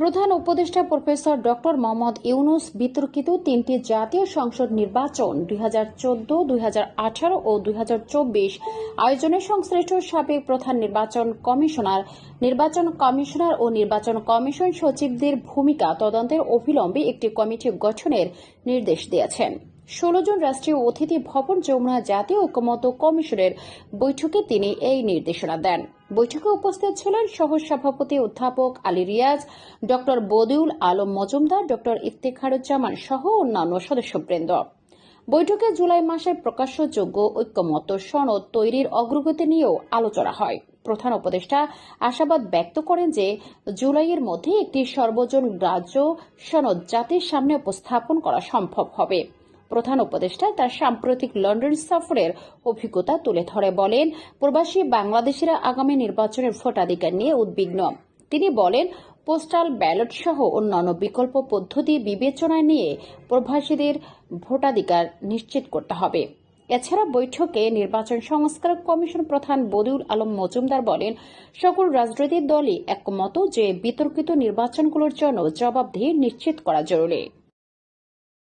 প্রধান উপদেষ্টা professor doctor Mohammad Yunus বিতর্কিত তিনটি জাতীয় সংসদ নির্বাচন দুই হাজার চোদ্দ, দুই হাজার আঠারো ও দুই হাজার চব্বিশ আয়োজনে সংশ্লিষ্ট সাবেক প্রধান নির্বাচন কমিশনার নির্বাচন কমিশনার ও নির্বাচন কমিশন সচিবদের ভূমিকা তদন্তের অবিলম্বে একটি কমিটি গঠনের নির্দেশ দিয়েছেন। ষোলো জন রাষ্ট্রীয় অতিথি ভবন যমুনা জাতীয় ঐক্যমত কমিশনের বৈঠকে তিনি এই নির্দেশনা দেন। বৈঠকে উপস্থিত ছিলেন সহ সভাপতি অধ্যাপক আলী রিয়াজ, ডক্টর বদিউল আলম মজুমদার, ডক্টর ইফতেখারুজ্জামান সহ অন্যান্য সদস্যবৃন্দ। বৈঠকে জুলাই মাসে প্রকাশ্যযোগ্য ঐক্যমত্য সনদ তৈরির অগ্রগতি নিয়েও আলোচনা হয়। প্রধান উপদেষ্টা আশাবাদ ব্যক্ত করেন যে, জুলাইয়ের মধ্যে একটি সর্বজন গ্রাহ্য সনদ জাতির সামনে উপস্থাপন করা সম্ভব হবে। প্রধান উপদেষ্টা তার সাম্প্রতিক লন্ডন সফরের অভিজ্ঞতা তুলে ধরে বলেন, প্রবাসী বাংলাদেশিরা আগামী নির্বাচনের ভোটাধিকার নিয়ে উদ্বিগ্ন। তিনি বলেন, পোস্টাল ব্যালট সহ অন্যান্য বিকল্প পদ্ধতি বিবেচনায় নিয়ে প্রবাসীদের ভোটাধিকার নিশ্চিত করতে হবে। এছাড়া বৈঠকে নির্বাচন সংস্কার কমিশন প্রধান বদিউল আলম মজুমদার বলেন, সকল রাজনৈতিক দলই একমত যে বিতর্কিত নির্বাচনগুলোর জন্য জবাবদিহি নিশ্চিত করা জরুরি।